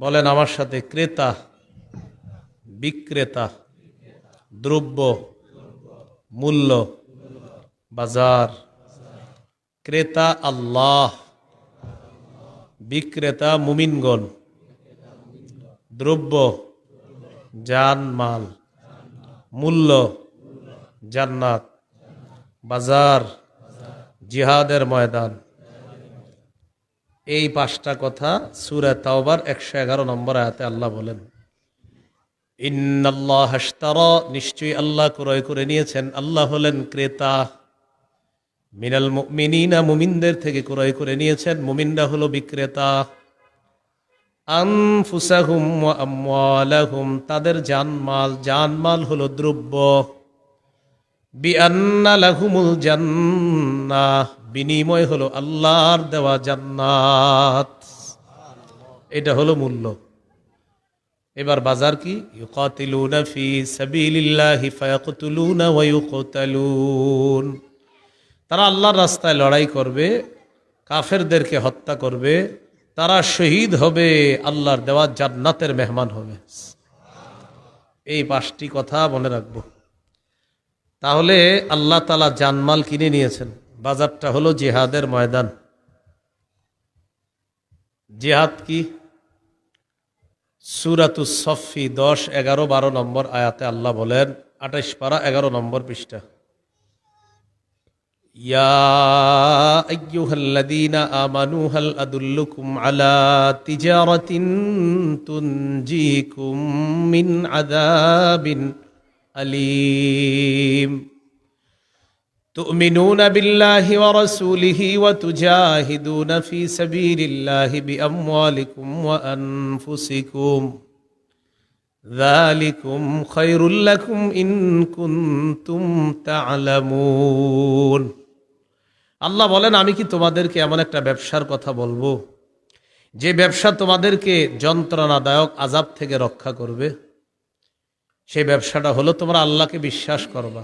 বলেন, আমার সাথে ক্রেতা, বিক্রেতা, দ্রব্য, মূল্য, বাজার। ক্রেতা আল্লাহ, বিক্রেতা মুমিনগণ। দ্রব্য, জান, মাল। মূল্য, জান্নাত। বাজার, জিহাদের ময়দান। এই পাঁচটা কথা সুরা তাওবার একশো এগারো নম্বর আয়াতে আল্লাহ বলেন। ইন্নাল্লাহ হাশতারা, নিশ্চয়ই আল্লাহ ক্রয় করে নিয়েছেন। আল্লাহ হলেন ক্রেতা। মিনাল মুমিনিনা, মুমিনদের থেকে ক্রয় করে নিয়েছেন। মুমিনরা হলো বিক্রেতা। আনফুসাহুম ওয়া আমওয়ালাহুম, তাদের জানমাল। জানমাল হলো দ্রব্য। বিআন্না লাহুমুল জান্নাহ। বিনিময় হলো আল্লাহর দেওয়া জান্নাত। এটা হলো মূল্য। এবার বাজার কি? ফি সাবিলিল্লাহি ফায়াকতুলুনা ওয়া ইউকতালুন। তারা আল্লাহর রাস্তায় লড়াই করবে, কাফেরদেরকে হত্যা করবে, তারা শহীদ হবে, আল্লাহর দেওয়া জান্নাতের মেহমান হবে। এই পাঁচটি কথা মনে রাখব। তাহলে আল্লাহ তালা জানমাল কিনে নিয়েছেন। বাজারটা হলো জিহাদের ময়দান জিহাদ কি সুরাতুস সফি দশ এগারো বারো নম্বর আয়াতে আল্লাহ বলেন আঠাইশ পারা এগারো নম্বর পৃষ্ঠা يا أيها الذين آمنوا هل أدلكم على تجارة تنجيكم من عذاب أليم تؤمنون بالله ورسوله وتجاهدون في سبيل الله بأموالكم وأنفسكم ذلكم خير لكم إن كنتم تعلمون আল্লাহ বলেন আমি কি তোমাদেরকে এমন একটা ব্যবসার কথা বলবো যে ব্যবসা তোমাদেরকে যন্ত্রণাদায়ক আজাব থেকে রক্ষা করবে সেই ব্যবসাটা হলো তোমরা আল্লাহকে বিশ্বাস করবা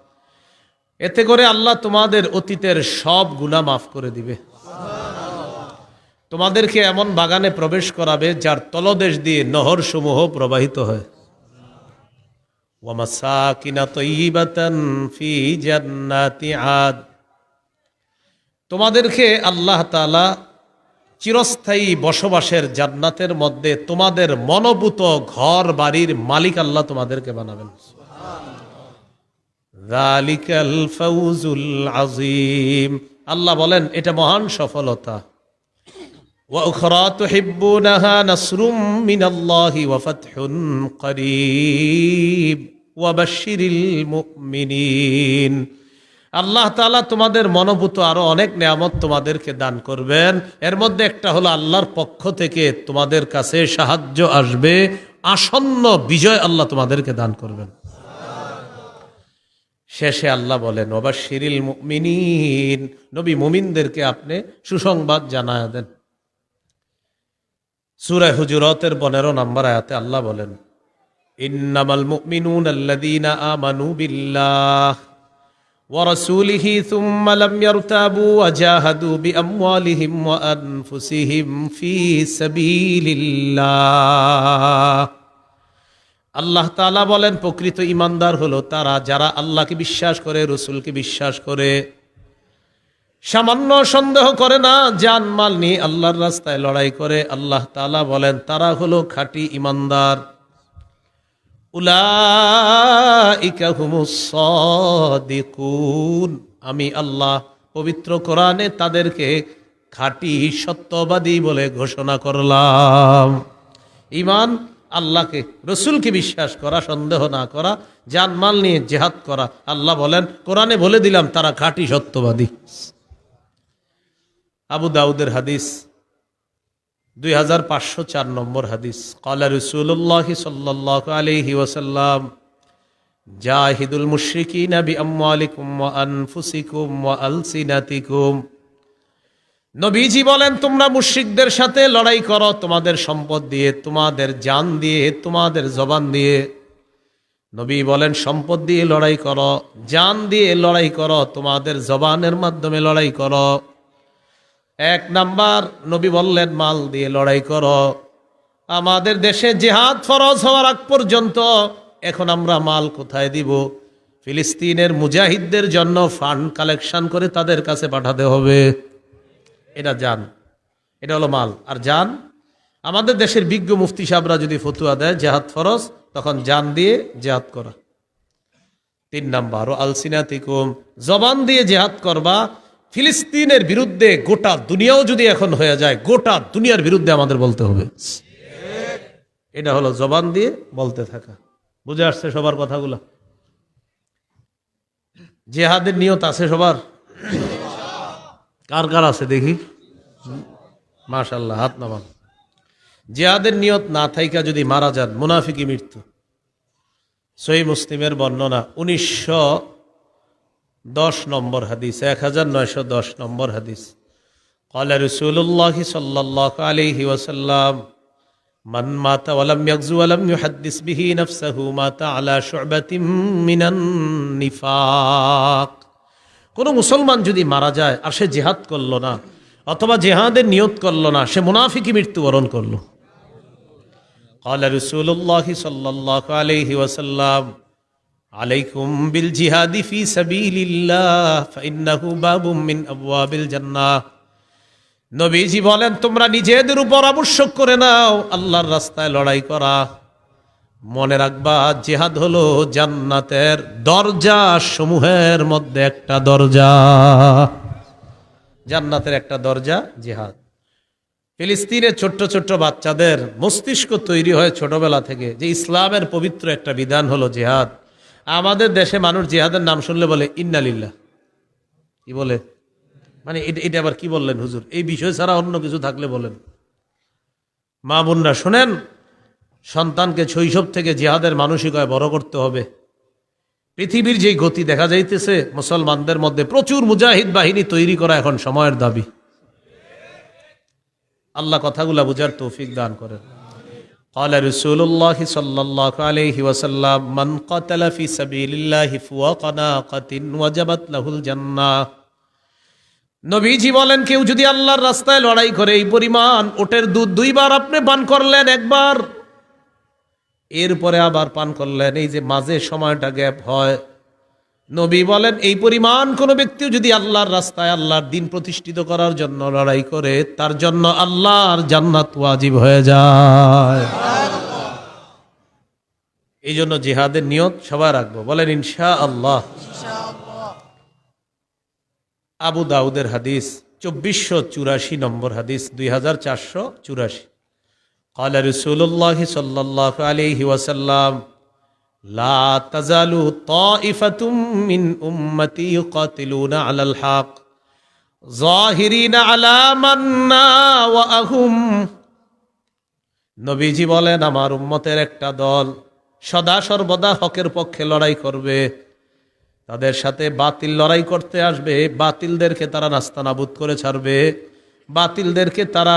এতে করে আল্লাহ তোমাদের অতীতের সবগুলা মাফ করে দিবে। তোমাদেরকে এমন বাগানে প্রবেশ করাবে যার তলদেশ দিয়ে নহর সমূহ প্রবাহিত হয়। তোমাদেরকে আল্লাহ তালা চিরস্থায়ী বসবাসের জান্নাতের মধ্যে তোমাদের মনোভূত ঘর বাড়ির মালিক আল্লাহ তোমাদেরকে বানাবেন। ফাউজুল আজিম আল্লাহ বলেন এটা মহান সফলতা وأخرى تحبونها نصر من الله وفتح قريب وبشر المؤمنين আল্লাহ তাআলা তোমাদের মনোভূত আরো অনেক নিয়ামত তোমাদেরকে দান করবেন এর মধ্যে একটা হলো আল্লাহর পক্ষ থেকে তোমাদের কাছে সাহায্য আসবে আসন্ন বিজয় আল্লাহ তোমাদেরকে দান করবেন শেষে আল্লাহ বলেন ওবা শিরিল মুমিনিন নবী মুমিনদেরকে আপনি সুসংবাদ জানায় দেন সুরায় হুজুরতের পনেরো নম্বর আয়াতে আল্লাহ বলেন ইন্নামাল মুমিনুন আল্লাযীনা আমানু বিল্লাহ ورسوله ثم لم يرتابوا وجاهدوا بأموالهم وأنفسهم في سبيل الله আল্লাহ তালা বলেন, প্রকৃত ইমানদার হলো তারা যারা আল্লাহকে বিশ্বাস করে, রসুলকে বিশ্বাস করে। সামান্য সন্দেহ করে না জান মাল নিয়ে আল্লাহর রাস্তায় লড়াই করে। আল্লাহ তালা বলেন, তারা হলো খাঁটি ইমানদার। আমি আল্লাহ পবিত্র কোরআনে তাদেরকে খাঁটি সত্যবাদী বলে ঘোষণা করলাম। ইমান আল্লাহকে, রসুলকে বিশ্বাস করা, সন্দেহ না করা, জানমাল নিয়ে জেহাদ করা। আল্লাহ বলেন, কোরআনে বলে দিলাম, তারা খাঁটি সত্যবাদী। আবু দাউদের হাদিস, দুই হাজার পাঁচশো চার নম্বর হাদিস। কলা রসুল্লাহ সাল্লাহ আলহি ওসাল্লাম জাহিদুল মুশরিকিনা বি আমওয়ালিকুম ওয়া আনফুসিকুম আলসিনাতিকুম। নবীজি বলেন, তোমরা মুশরিকদের সাথে লড়াই করো, তোমাদের সম্পদ দিয়ে, তোমাদের জান দিয়ে, তোমাদের জবান দিয়ে। নবী বলেন, সম্পদ দিয়ে লড়াই করো, জান দিয়ে লড়াই করো, তোমাদের জবানের মাধ্যমে লড়াই করো। এক নাম্বার, নবী বললেন, মাল দিয়ে লড়াই করো। আমাদের দেশে জেহাদ ফরজ হওয়ার আগ পর্যন্ত এখন আমরা মাল কোথায় দিব? ফিলিস্তিনের মুজাহিদদের জন্য ফান্ড কালেকশন করে তাদের কাছে পাঠাতে হবে। এটা যান এটা হলো মাল। আর যান আমাদের দেশের বিজ্ঞ মুফতি সাহেবরা যদি ফতুয়া দেয়, জেহাদ ফরজ, তখন যান দিয়ে জেহাদ করা। তিন নাম্বার, ও আলসিনাতিকুম, জবান দিয়ে জেহাদ করবা। ফিলিস্তিনের বিরুদ্ধে গোটা দুনিয়াও যদি এখন হয়ে যায়, গোটা দুনিয়ার বিরুদ্ধে আমাদের বলতে হবে। এটা হলো জবান দিয়ে বলতে থাকা। বুঝে আসছে সবার কথাগুলো? জেহাদের নিয়ত আছে সবার? কার কার আছে দেখি? মাশাল্লাহ হাত নামান। জিয়াদের নিয়ত না থাইকা যদি মারা যান মুনাফিকি মৃত্যু। সই মুসলিমের বর্ণনা, উনিশশো দশ নম্বর হাদিস, এক হাজার নয়শো দশ নম্বর হাদিস। কলে রসুল্লাহ সাল্লাহ আলহি ওসাল্লাম মান মাতা ওয়ালাম ইয়াকজু ওয়ালাম মাতা আলা শুবাতিম মিনান নিফাক। কোন মুসলমান যদি মারা যায় আর সে জেহাদ করলো না অথবা জেহাদের নিয়ত করলো না সে মুনাফিকি মৃত্যুবরণ করলো قال رسول الله صلى الله عليه وسلم عليكم بالجهاد في سبيل الله فإنه باب من أبواب الجنة নবীজি বলেন তোমরা নিজেদের উপর আবশ্যক করে নাও আল্লাহর রাস্তায় লড়াই করা মনে রাখবা, জেহাদ হলো জান্নাতের দরজা সমূহের মধ্যে একটা দরজা। জান্নাতের একটা দরজা, জেহাদ। ফিলিস্তিনের ছোট্ট ছোট্ট বাচ্চাদের মস্তিষ্ক তৈরি হয় ছোটবেলা থেকে। যে ইসলামের পবিত্র একটা বিধান হলো জেহাদ। আমাদের দেশে মানুষ জেহাদের নাম শুনলে বলে, ইন্নালিল্লাহ। কি বলে? মানে এটা এটা আবার কি বললেন হুজুর? এই বিষয় ছাড়া অন্য কিছু থাকলে বলেন। মা বোনরা শোনেন সন্তানকে শৈশব থেকে জিহাদের মানসিকতায় বড় করতে হবে পৃথিবীর যেই গতি দেখা যাইতেছে মুসলমানদের মধ্যে প্রচুর মুজাহিদ বাহিনী তৈরি করা এখন সময়ের দাবি আল্লাহ কথাগুলা বুঝার তৌফিক দান করেন قال رسول الله صلى الله عليه وسلم من قتل في سبيل الله فوق ناقة وجبت له الجنة নবীজি বলেন কেউ যদি আল্লাহর রাস্তায় লড়াই করে এই পরিমাণ ওটের দুধ দুইবার আপনি পান করলেন একবার এরপরে আবার পান করলেন। এই যে মাঝে সময়টা গ্যাপ হয়। নবী বলেন, এই পরিমাণ কোনো ব্যক্তিও যদি আল্লাহর রাস্তায় আল্লাহর দিন প্রতিষ্ঠিত করার জন্য লড়াই করে, তার জন্য আল্লাহর জান্নাত ওয়াজিব হয়ে যায়। এই জন্য জিহাদের নিয়ত সবাই রাখব। বলেন ইনশা আল্লাহ আবু দাউদের হাদিস, চব্বিশশো চুরাশি নম্বর হাদিস, দুই হাজার চারশো চুরাশি। قال رسول الله صلى الله عليه وسلم لا تزال طائفة من أمتي يقاتلون على الحق ظاهرين على من ناوأهم নবীজি বলেন আমার উম্মতের একটা দল সদা সর্বদা হকের পক্ষে লড়াই করবে তাদের সাথে বাতিল লড়াই করতে আসবে বাতিলদেরকে তারা নাস্তানাবুদ করে ছাড়বে বাতিলদেরকে তারা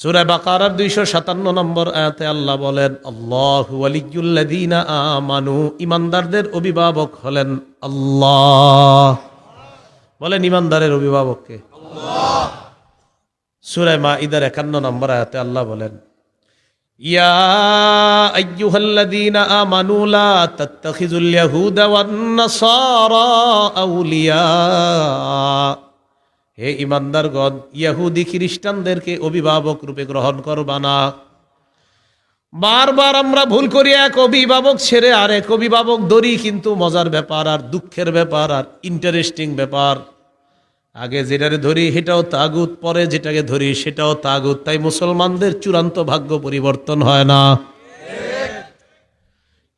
সুরা বাকারার দুইশো সাতান্ন নম্বর আয়াতে আল্লাহ বলেন, আল্লাহ আমানু। ইমানদারদের অভিভাবক হলেন আল্লাহ। বলেন, ইমানদারের অভিভাবককে সুরায় মা ইদার একান্ন নম্বর আয়াতে আল্লাহ বলেন, ইয়া হে ইমানদারগণ ইয়াহুদি খ্রিস্টানদেরকে অভিভাবক রূপে গ্রহণ করবা না। বারবার আমরা ভুল করি, এক অভিভাবক ছেড়ে আর এক অভিভাবক ধরি, কিন্তু মজার ব্যাপার আর দুঃখের ব্যাপার আর ইন্টারেস্টিং ব্যাপার। আগে যেটারে ধরি সেটাও তাগুত, পরে যেটাকে ধরি সেটাও তাগুত। তাই মুসলমানদের চূড়ান্ত ভাগ্য পরিবর্তন হয় না।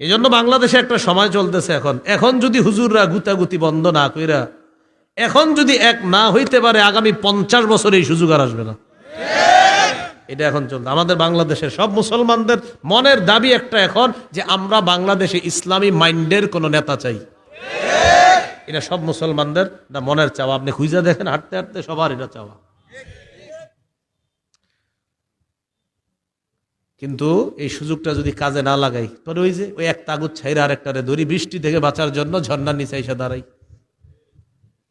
এই জন্য বাংলাদেশে একটা সময় চলতেছে এখন। এখন যদি হুজুররা গুতাগুতি বন্ধ না কইরা এখন যদি এক না হইতে পারে, আগামী পঞ্চাশ বছর এই সুযোগ আর আসবে না। এটা এখন চলছে আমাদের বাংলাদেশের সব মুসলমানদের মনের দাবি একটা এখন যে আমরা বাংলাদেশে ইসলামী মাইন্ডের কোন নেতা চাই। এটা সব মুসলমানদের মনের চাওয়া। আপনি খুঁজে দেখেন, হাঁটতে হাঁটতে সবার এটা চাওয়া। কিন্তু এই সুযোগটা যদি কাজে না লাগাই, তবে ওই যে ওই এক তাগুত ছাইরা আরেকটারে দড়ি বৃষ্টি থেকে বাঁচার জন্য ঝর্ণার নিচে এসে দাঁড়াই।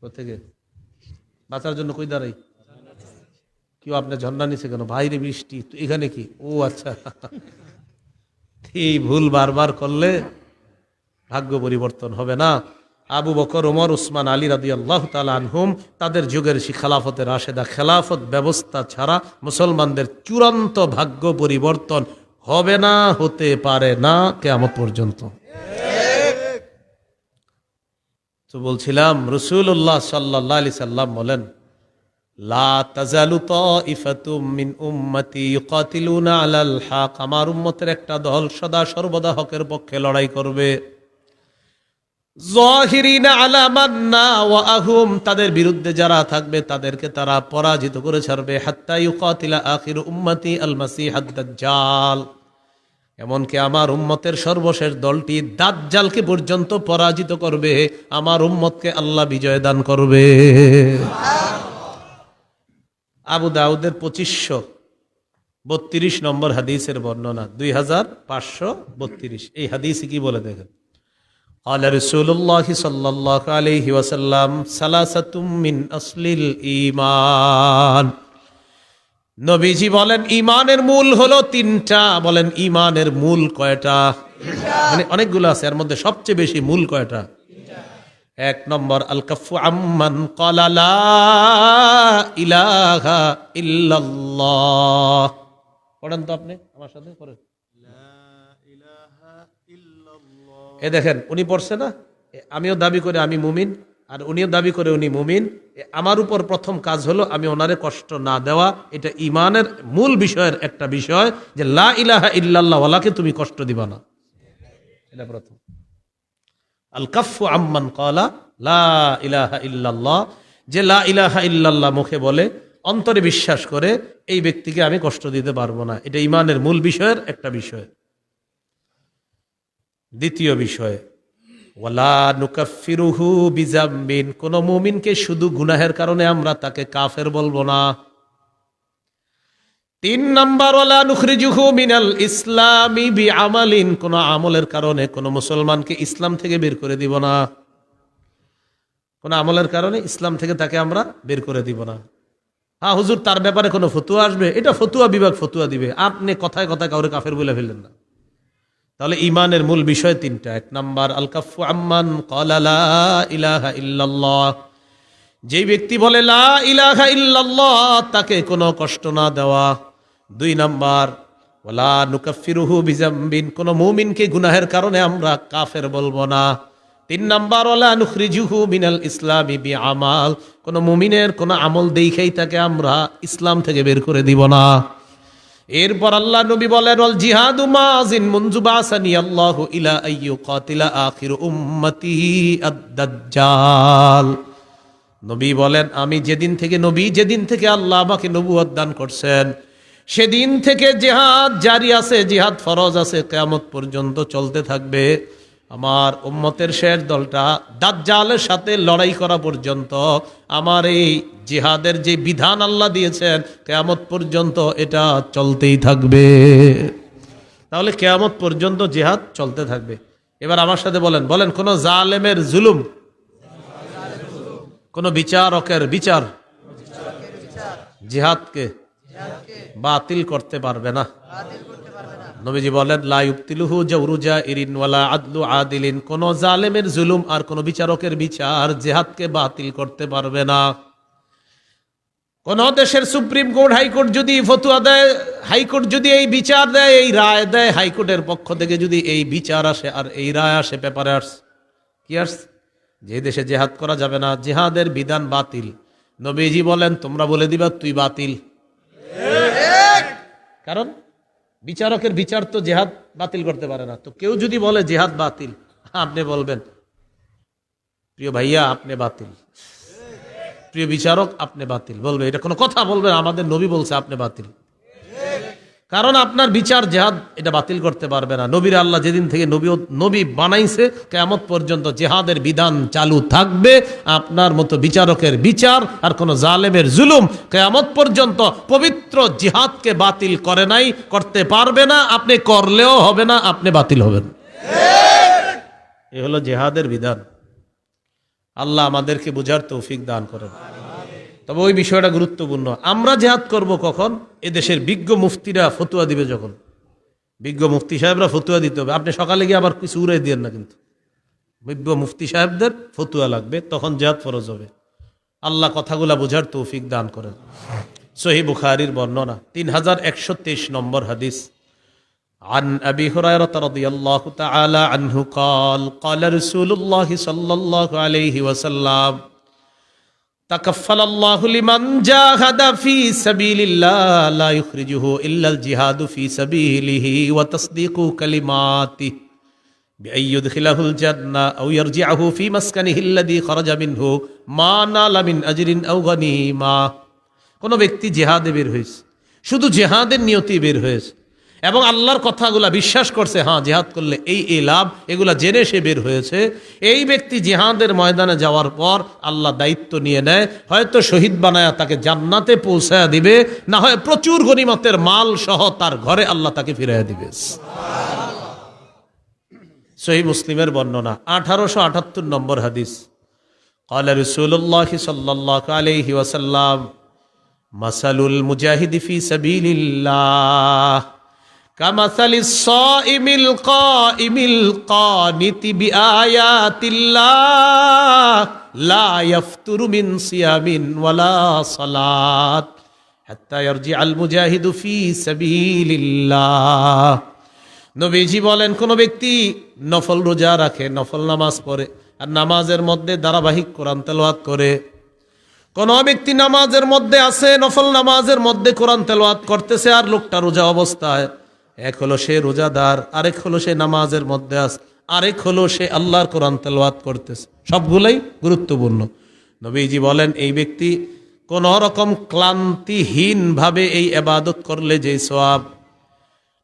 থেকে বাঁচার জন্য কই দাঁড়াই? কেউ আপনার ঝর্ণা নিচে কেন? বাইরে বৃষ্টি এখানে কি? ও আচ্ছা। এই ভুল বারবার করলে ভাগ্য পরিবর্তন হবে না। আবু বকর, ওমর, উসমান, আলী রাদি আল্লাহ আনহুম তাদের যুগের সেই খেলাফতের আশেদা খেলাফত ব্যবস্থা ছাড়া মুসলমানদের চূড়ান্ত ভাগ্য পরিবর্তন হবে না, হতে পারে না কেমন পর্যন্ত। তো বলছিলাম রসুল্লাহ সাল্লাহ আলি সাল্লাম বলেন আমার উম্মতের একটা দল সদা সর্বদা হকের পক্ষে লড়াই করবে। তাদের বিরুদ্ধে যারা থাকবে, তাদেরকে তারা পরাজিত করে ছাড়বে। হাত্তা ইউকাতিলা আখির উম্মতি আল মাসিহাদ দাজ্জাল। এমনকি আমার উম্মতের সর্বশেষ দলটি দাজ্জালকে পর্যন্ত পরাজিত করবে আমার উম্মতকে আল্লাহ বিজয় দান করবে আবু দাউদের পঁচিশশো বত্রিশ নম্বর হাদিসের বর্ণনা দুই হাজার পাঁচশো বত্রিশ এই হাদিস কি বলে দেখেন قال رسول الله صلى الله عليه وسلم ثلاثة من أصل الإيمان নবীজি বলেন ইমানের মূল হলো তিনটা। বলেন ইমানের মূল কয়টা? মানে অনেকগুলো আছে এর মধ্যে সবচেয়ে বেশি মূল কয়টা? এক নম্বর আল কাফু আম্মান ক্বালা লা ইলাহা ইল্লাল্লাহ। পড়েন তো আপনি আমার সাথে পড়েন। এ দেখেন উনি পড়ছে না? আমিও দাবি করে আমি মুমিন। আর উনিও দাবি করে উনি মুমিন। আমার উপর প্রথম কাজ হলো আমি ওনারে কষ্ট না দেওয়া। এটা ইমানের মূল বিষয়ের একটা বিষয় যে লা ইলাহা ইল্লাল্লাহ, ওয়ালাকে তুমি কষ্ট দিবা না। এটা প্রথম। আল কাফু আম্মান কলা লা ইলাহা ইল্লাল্লাহ। যে লা ইলাহা ইল্লাল্লাহ মুখে বলে, অন্তরে বিশ্বাস করে, এই ব্যক্তিকে আমি কষ্ট দিতে পারব না। এটা ইমানের মূল বিষয়ের একটা বিষয়। দ্বিতীয় বিষয় নুকাফিরুহু কোন মুমিনকে শুধু গুনাহের কারণে আমরা তাকে কাফের বলব না। তিন নাম্বার, ওয়ালা মিনাল ইসলামি বি আমালিন কোন আমলের কারণে কোন মুসলমানকে ইসলাম থেকে বের করে দিব না। কোন আমলের কারণে ইসলাম থেকে তাকে আমরা বের করে দিব না। হ্যাঁ হুজুর, তার ব্যাপারে কোনো ফতুয়া আসবে? এটা ফতুয়া বিভাগ ফতুয়া দিবে। আপনি কথায় কথায় কাউরে কাফের বলে ফেললেন না। তাহলে ইমানের মূল বিষয় তিনটা। এক নাম্বার আল কাফু আম্মান কলালা ইলাহা ইল্লাল্লাহ। যেই ব্যক্তি বলে লা ইলাহা ইল্লাল্লাহ, তাকে কোনো কষ্ট না দেওয়া। দুই নাম্বার ওলা নুকাফিরুহু বিজাম্বিন কোন মুমিনকে গুনাহের কারণে আমরা কাফের বলব না। তিন নাম্বার ওলা নুখরিজুহু মিনাল ইসলামি বি আমাল কোন মুমিনের কোন আমল দেখেই তাকে আমরা ইসলাম থেকে বের করে দিব না। এরপর আল্লাহ নবী বলেন অল জিহাদু মাজিন মুনজুবাসানি আল্লাহু ইলা আইয়ু কাতিলা আখির উম্মতি আদ-দাজ্জাল। নবী বলেন, আমি যেদিন থেকে, নবী যেদিন থেকে আল্লাহ আমাকে নবুয়ত দান করছেন, সেদিন থেকে জিহাদ জারি আছে, জিহাদ ফরজ আছে, কেয়ামত পর্যন্ত চলতে থাকবে। আমার উম্মতের শেষ দলটা দাজ্জালের সাথে লড়াই করা পর্যন্ত, আমার এই জিহাদের যে বিধান আল্লাহ দিয়েছেন, কেয়ামত পর্যন্ত এটা চলতেই থাকবে। তাহলে কেয়ামত পর্যন্ত জিহাদ চলতে থাকবে। এবার আমার সাথে বলেন বলেন, কোন জালেমের জুলুম, কোন বিচারকের বিচার, জিহাদকে বাতিল করতে পারবে না। নবীজি বলেন, লা ইউবতিলুহু জাওরুজা ইরিন ওয়ালা আদলু আদিলিন। কোন জালেমের জুলুম আর কোন বিচারকের বিচার জিহাদকে বাতিল করতে পারবে না। কোন দেশের সুপ্রিম কোর্ট, হাইকোর্ট যদি ফতুয়া দেয়, হাইকোর্ট যদি এই বিচার দেয়, এই রায় দেয়, হাইকোর্টের পক্ষ থেকে যদি এই বিচার আসে, আর এই রায় আসে, পেপারে আস কি আস যে দেশে জেহাদ করা যাবে না, জেহাদের বিধান বাতিল। নবীজি বলেন, তোমরা বলে দিবা, তুই বাতিল। কারণ বিচারকের বিচার তো জেহাদ বাতিল করতে পারে না। তো কেউ যদি বলে জেহাদ বাতিল, আপনি বলবেন, প্রিয় ভাইয়া, আপনি বাতিল। প্রিয় বিচারক, আপনি বাতিল। বলবে, এটা কোনো কথা বলবেন আমাদের নবী বলছে আপনি বাতিল। কারণ আপনার বিচার জেহাদ এটা বাতিল করতে পারবে না। নবীর আল্লাহ যেদিন থেকে নবী নবী বানাইছে কেমত পর্যন্ত জেহাদের বিধান চালু থাকবে। আপনার মতো বিচারকের বিচার আর কোনো জালেমের জুলুম কেয়ামত পর্যন্ত পবিত্র জিহাদকে বাতিল করে নাই, করতে পারবে না। আপনি করলেও হবে না, আপনি বাতিল হবেন এ হলো জেহাদের বিধান। আল্লাহ আমাদেরকে বুঝার তৌফিক দান করেন। তবে ওই বিষয়টা গুরুত্বপূর্ণ আমরা জেহাদ করব কখন এদেশের বিজ্ঞ মুফতিরা ফতুয়া দিবে যখন বিজ্ঞ মুফতি সাহেবরা ফতুয়া দিতে হবে আপনি সকালে গিয়ে আবার কিছু উড়াই দিয়েন না কিন্তু বিজ্ঞ মুফতি সাহেবদের ফতুয়া লাগবে তখন জেহাদ ফরজ হবে আল্লাহ কথাগুলা বোঝার তৌফিক দান করেন সহি বুখারির বর্ণনা তিন হাজার একশো তেইশ নম্বর হাদিস عن أبي هريرة رضي الله تعالى عنه قال قال رسول الله صلى الله عليه وسلم تكفل الله لمن جاهد في سبيل الله لا يخرجه إلا الجهاد في سبيله وتصديق كلماته بأن يدخله الجنة أو يرجعه في مسكنه الذي خرج منه ما نال من أجر أو غنيمة কোনো ব্যক্তি জেহাদে বের হয়েছে শুধু জেহাদের নিয়তি বের হয়েছে এবং আল্লাহর কথাগুলা বিশ্বাস করছে হ্যাঁ জেহাদ করলে এই এই লাভ এগুলা জেনে সে বের হয়েছে এই ব্যক্তি জেহাদের ময়দানে যাওয়ার পর আল্লাহ দায়িত্ব নিয়ে নেয় হয়তো শহীদ বানায়া তাকে জান্নাতে পৌঁছায়া দিবে না হয় প্রচুর গনিমতের মাল সহ তার ঘরে আল্লাহ তাকে ফিরাইয়া দিবে সহি মুসলিমের বর্ণনা আঠারোশো আটাত্তর নম্বর হাদিস قال رسول الله صلى الله عليه وسلم مثل المجاهد في سبيل الله স ইমিল ক ইমিল ক নবীজি বলেন, কোনো ব্যক্তি নফল রোজা রাখে, নফল নামাজ পড়ে, আর নামাজের মধ্যে ধারাবাহিক কোরআন তেলোয়াত করে। কোন ব্যক্তি নামাজের মধ্যে আছে, নফল নামাজের মধ্যে কোরআন তেলোয়াত করতেছে, আর লোকটা রোজা অবস্থায় এক হলো সে রোজাদার, আরেক হলো সে নামাজের মধ্যে আছে, আরেক হলো সে আল্লাহর কোরআন তেলাওয়াত করতেছে। সবগুলোই গুরুত্বপূর্ণ। নবীজি বলেন, এই ব্যক্তি কোন রকম ক্লান্তিহীন ভাবে এই এবাদত করলে যে সোয়াব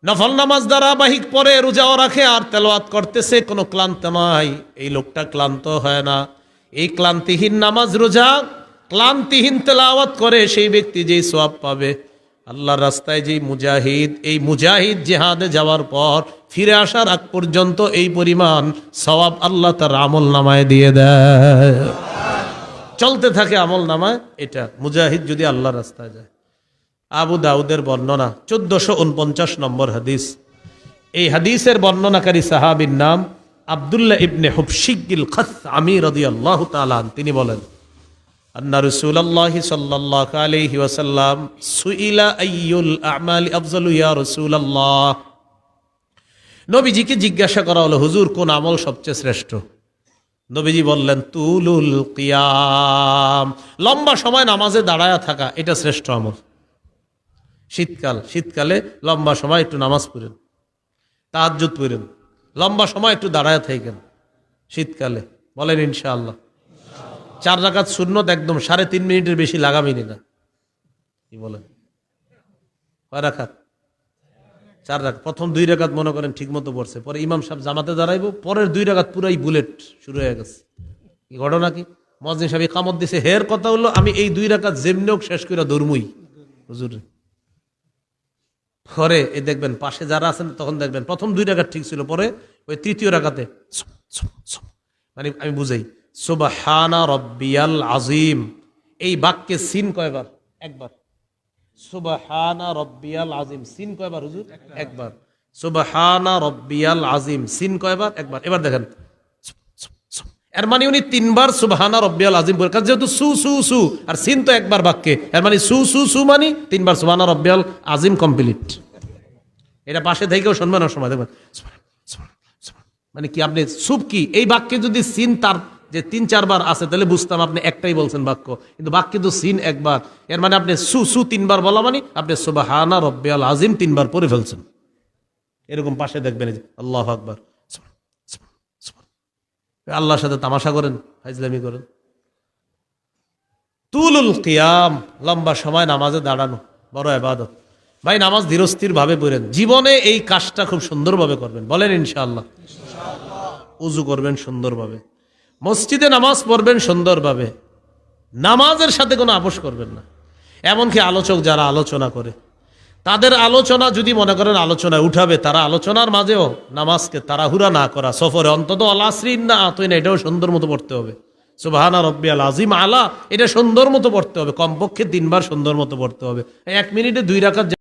নফল নামাজ ধারাবাহিক পরে রোজাও রাখে আর তেলাওয়াত করতেছে, কোনো ক্লান্ত নয় এই লোকটা ক্লান্ত হয় না। এই ক্লান্তিহীন নামাজ রোজা, ক্লান্তিহীন তেলাওয়াত করে সেই ব্যক্তি যেই সোয়াব পাবে। আল্লাহর রাস্তায় যে মুজাহিদ, এই মুজাহিদ জেহাদে যাওয়ার পর ফিরে আসার আগ পর্যন্ত এই পরিমাণ সওয়াব আল্লাহ তার আমল নামায় দিয়ে দেয়। চলতে থাকে আমল নামায়, এটা মুজাহিদ যদি আল্লাহ রাস্তায় যায়। আবু দাউদের বর্ণনা, চোদ্দশো উনপঞ্চাশ নম্বর হাদিস। এই হাদিসের বর্ণনাকারী সাহাবির নাম আবদুল্লাহ ইবনে হুফশিকিল খস আমি রদি আল্লাহ তালান তিনি বলেন নবীজিকে জিজ্ঞাসা করা হলো হুজুর কোন আমল সবচেয়ে শ্রেষ্ঠ নবীজি বললেন তুলুল কিয়াম লম্বা সময় নামাজে দাঁড়ায়া থাকা, এটা শ্রেষ্ঠ আমল। শীতকাল, শীতকালে লম্বা সময় একটু নামাজ পড়েন তাহাজুত পড়েন, লম্বা সময় একটু দাঁড়ায় থাকেন, শীতকালে, বলেন ইনশাআল্লাহ। চার রাকাত শূন্যত একদম সাড়ে তিন মিনিটের বেশি লাগামিনি না কি বলেন? কয় রাখাত চার রাখাত প্রথম দুই রাকাত মনে করেন ঠিক মতো পড়ছে। পরে ইমাম সাহেব জামাতে দাঁড়াইবো, পরের দুই রাকাত পুরাই বুলেট শুরু হয়ে গেছে। কি ঘটনা কি? মজিন সাহেব কামত দিছে। হের কথা হলো, আমি এই দুই রাকাত যেমনি শেষ করে ধর্মই। হুজুর। পরে এ দেখবেন, পাশে যারা আছেন তখন দেখবেন, প্রথম দুই রাকাত ঠিক ছিল, পরে ওই তৃতীয় সুম। মানে আমি বুঝাই। সুবাহানা রব্বিয়াল আজিম এই বাক্যে সিন কয়বার? একবার। সুবাহানা রব্বিয়াল আজিম সিন কয়বার, হুজুর? একবার। সুবাহানা রব্বিয়াল আজিম সিন কয়বার? একবার। এবার দেখেন। এর মানে উনি তিনবার সুবহানা রব্বিয়াল আজিম বলে কারণ যেহেতু সু সু সু, আর সিন তো একবার বাক্যে, এর মানে সু সু সু মানে তিনবার সুবহানা রব্বিয়াল আজিম কমপ্লিট। এটা পাশে থেকেও শুনবেন সময় দেখবেন। মানে কি আপনি সুপ কি? এই বাক্যে যদি সিন তার যে তিন, চারবার আছে, তাহলে বুঝতাম আপনি একটাই বলছেন বাক্য। কিন্তু বাক্যে তো সিন একবার। এর মানে আপনি সু সু তিনবার বলা মানে আপনি সুবাহানা রব্বিয়াল আজিম তিনবার পরে ফেলছেন। এরকম পাশে দেখবেন আল্লাহ আকবার। আল্লাহর সাথে তামাশা করেন, ফাইজলামি করেন। তুলুল কিয়াম, লম্বা সময় নামাজে দাঁড়ানো, বড় এবাদত ভাই, নামাজ ধীরস্থির ভাবে পড়েন। জীবনে এই কাজটা খুব সুন্দরভাবে করবেন। বলেন ইনশাআল্লাহ। উজু করবেন সুন্দরভাবে। মসজিদে নামাজ পড়বেন সুন্দরভাবে। নামাজের সাথে কোনো আপোষ করবেন না। এমনকি আলোচক যারা আলোচনা করে, তাদের আলোচনা যদি মনে করেন আলোচনায় উঠাবে, তারা আলোচনার মাঝেও নামাজকে তাড়াহুড়া না করা, সফরে অন্তত আলাসরিন না আতই না এটাও সুন্দর মতো পড়তে হবে। সুবাহানা রব্বি আল আজিম আলা, এটা সুন্দর মতো পড়তে হবে। কমপক্ষে তিনবার সুন্দর মতো পড়তে হবে। এক মিনিটে দুই রাখার